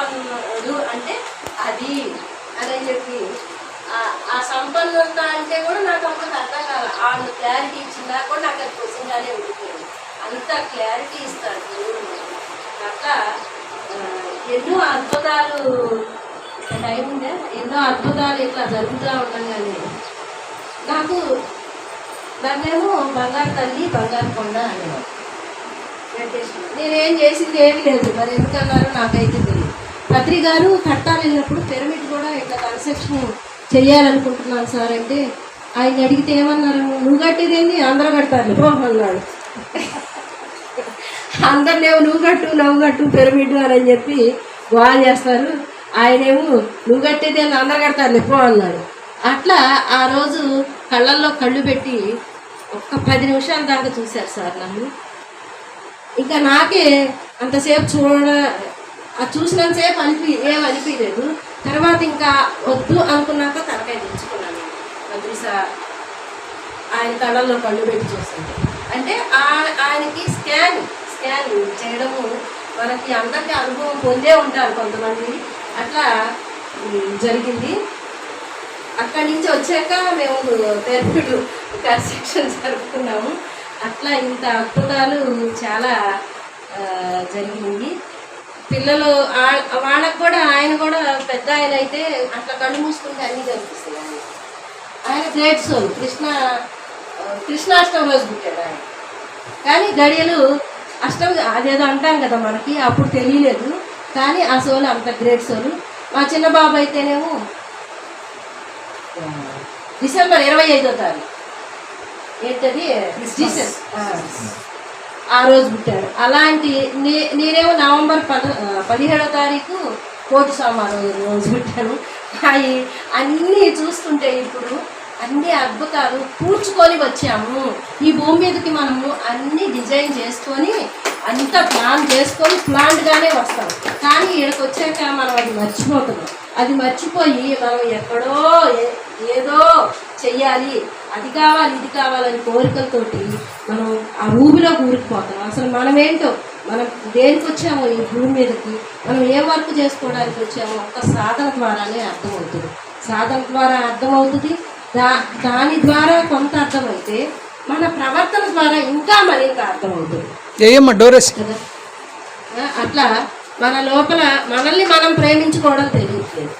సంపన్నుడు అంటే అది అని చెప్పి. ఆ సంపన్నులత అంటే కూడా నాకు అంత అర్థం కాదు వాళ్ళు క్లారిటీ ఇచ్చినా కూడా నాకు అది క్వశ్చన్గానే ఉంటుంది అంత క్లారిటీ ఇస్తారు దేవుడు అట్లా ఎన్నో అద్భుతాలు టైం ఉండే ఎన్నో అద్భుతాలు ఇట్లా జరుగుతూ ఉండగానే నాకు నన్నేమో బంగారు తల్లి బంగారు కొండ అనేవాడు. నేనేం చేసింది ఏమీ లేదు. మరి ఎందుకన్నారు? నాకైతే పత్రి గారు కట్టాలి వెళ్ళినప్పుడు పిరమిడ్ కూడా ఇట్లా కన్స్ట్రక్షన్ చెయ్యాలనుకుంటున్నాను సార్ అంటే ఆయన అడిగితే ఏమన్నారు? నువ్వు కట్టేది ఏంది? అందరూ కడతారు. అన్నాడు. అందరినేమో నువ్వు కట్టు నువ్వు కట్టు పిరమిడ్ అని చెప్పి గోల్ చేస్తారు. ఆయనేమో నువ్వు కట్టేది ఏంది? అందరు కడతారు నిపో అన్నాడు. అట్లా ఆ రోజు కళ్ళల్లో కళ్ళు పెట్టి ఒక్క పది నిమిషాల దాకా చూశారు సార్ నన్ను. ఇంకా నాకే అంతసేపు చూడ ఆ చూసినంతసేపు అనిపి ఏం అనిపించలేదు తర్వాత ఇంకా వద్దు అనుకున్నాక తలకాయ తెచ్చుకున్నాను మంత్రి సార్. ఆయన కళ్ళల్లో కళ్ళు పెట్టి చూస్తుంది అంటే ఆ- ఆయనకి స్కాన్ స్కాన్ చేయడము మనకి అందరికీ అనుభవం పొందే ఉంటారు కొంతమంది. అట్లా జరిగింది. అక్కడి నుంచి వచ్చాక మేము థెరపీలు కన్స్ట్రక్షన్ జరుపుకున్నాము. అట్లా ఇంత అద్భుతాలు చాలా జరిగింది. పిల్లలు వాళ్ళకు కూడా ఆయన కూడా పెద్ద ఆయన అయితే అట్లా కళ్ళు మూసుకుంటే అన్నీ కనిపిస్తాయి. ఆయన గ్రేట్ సోల్. కృష్ణ కృష్ణాష్టమి రోజు పుట్టాడు ఆయన. కానీ గడియలు అష్టమి అదేదో అంటాం కదా మనకి అప్పుడు తెలియలేదు. కానీ ఆ సోలు అంత గ్రేట్ సోలు. మా చిన్న బాబు అయితేనేమో డిసెంబర్ ఇరవై ఐదో తారీఖు. ఏంటది? జీసస్. ఆ, రోజు పుట్టాడు అలాంటి నే- నేనేమో నవంబర్ పద పదిహేడో తారీఖు కోటి సోమవారం రోజు పుట్టాను. అవి అన్నీ చూస్తుంటే ఇప్పుడు అన్ని అద్భుతాలు కూర్చుకొని వచ్చాము. ఈ భూమి మీదకి మనము అన్ని డిజైన్ చేసుకొని అంతా ప్లాన్ చేసుకొని ప్లాన్డ్గానే వస్తాం. కానీ ఇక్కడికి వచ్చాక మనం అది మర్చిపోతున్నాం. అది మర్చిపోయి మనం ఎక్కడో ఏ- ఏదో చెయ్యాలి. అది కావాలి ఇది కావాలని కోరికలతోటి మనం ఆ ఊబిలో ఊరికిపోతాం అసలు మనమేంటో మనం దేనికి వచ్చామో ఈ భూమి మీదకి మనం ఏ వర్క్ చేసుకోవడానికి వచ్చామో ఒక్క సాధన ద్వారానే అర్థమవుతుంది. సాధన ద్వారా అర్థమవుతుంది. దా దాని ద్వారా కొంత అర్థమైతే మన ప్రవర్తన ద్వారా ఇంకా మరింత అర్థమవుతుంది. ఏయమ్మా డోరేసి కదా అట్లా మన లోపల మనల్ని మనం ప్రేమించుకోవడం తెలియట్లేదు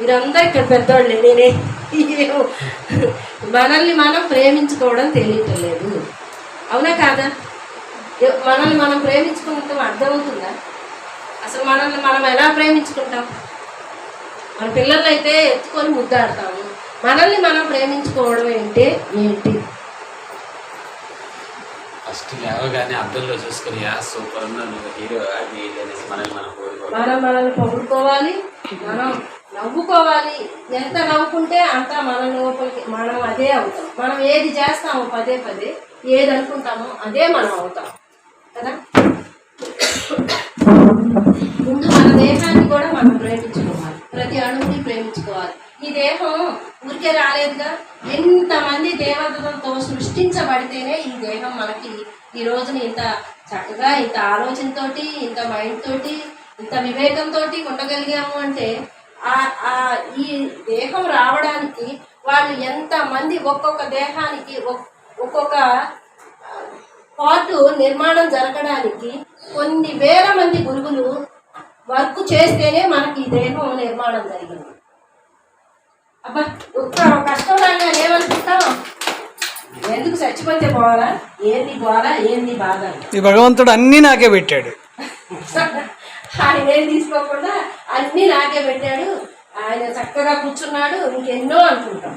మీరందరూ ఇక్కడ పెద్దోళ్ళే నేనే మనల్ని మనం ప్రేమించుకోవడం తెలియట్లేదు. అవునా కాదా? మనల్ని మనం ప్రేమించుకుంటాం అర్థమవుతుందా అసలు మనల్ని మనం ఎలా ప్రేమించుకుంటాం? మన పిల్లలైతే ఎత్తుకొని ముద్దాడతాము. మనల్ని మనం ప్రేమించుకోవడం ఏంటి? ఏంటి? ఫస్ట్ లేవగానే అద్దంలో చూసుకుని యా సూపర్ ఉన్నా నువ్వు హీరో అది అనేసి మనల్ని మనం కోరుకోవాలి. మనం మనల్ని పొగుడుకోవాలి మనం నవ్వుకోవాలి. ఎంత నవ్వుకుంటే అంత మన లోపలికి మనం అదే అవుతాం. మనం ఏది చేస్తామో పదే పదే ఏది అనుకుంటామో అదే మనం అవుతాం. కదా? ముందు మన దేహాన్ని కూడా మనం ప్రేమించుకోవాలి ప్రతి అణువుని ప్రేమించుకోవాలి. ఈ దేహం ఊరికే రాలేదుగా? ఎంతమంది దేవతలతో సృష్టించబడితేనే ఈ దేహం మనకి ఈ రోజున ఇంత చక్కగా ఇంత ఆలోచనతోటి ఇంత మైండ్ తోటి ఇంత వివేకంతో ఉండగలిగాము అంటే ఆ ఆ ఈ దేహం రావడానికి వాళ్ళు ఎంతమంది ఒక్కొక్క దేహానికి ఒక్కొక్క పాటు నిర్మాణం జరగడానికి కొన్ని వేల మంది గురువులు వర్క్ చేస్తేనే మనకి ఈ దేహం నిర్మాణం జరిగింది. అబ్బా ఒక్క కష్టం రాగా ఏమనుకుంటాం ఎందుకు చచ్చిపోతే పోవాలా? ఏంది పోవాలా ఏంది బాధ. ఈ భగవంతుడు అన్నీ నాకే పెట్టాడు. ఆయన ఏం తీసుకోకుండా అన్నీ నాకే పెట్టాడు. ఆయన చక్కగా కూర్చున్నాడు ఇంకెన్నో అనుకుంటాం.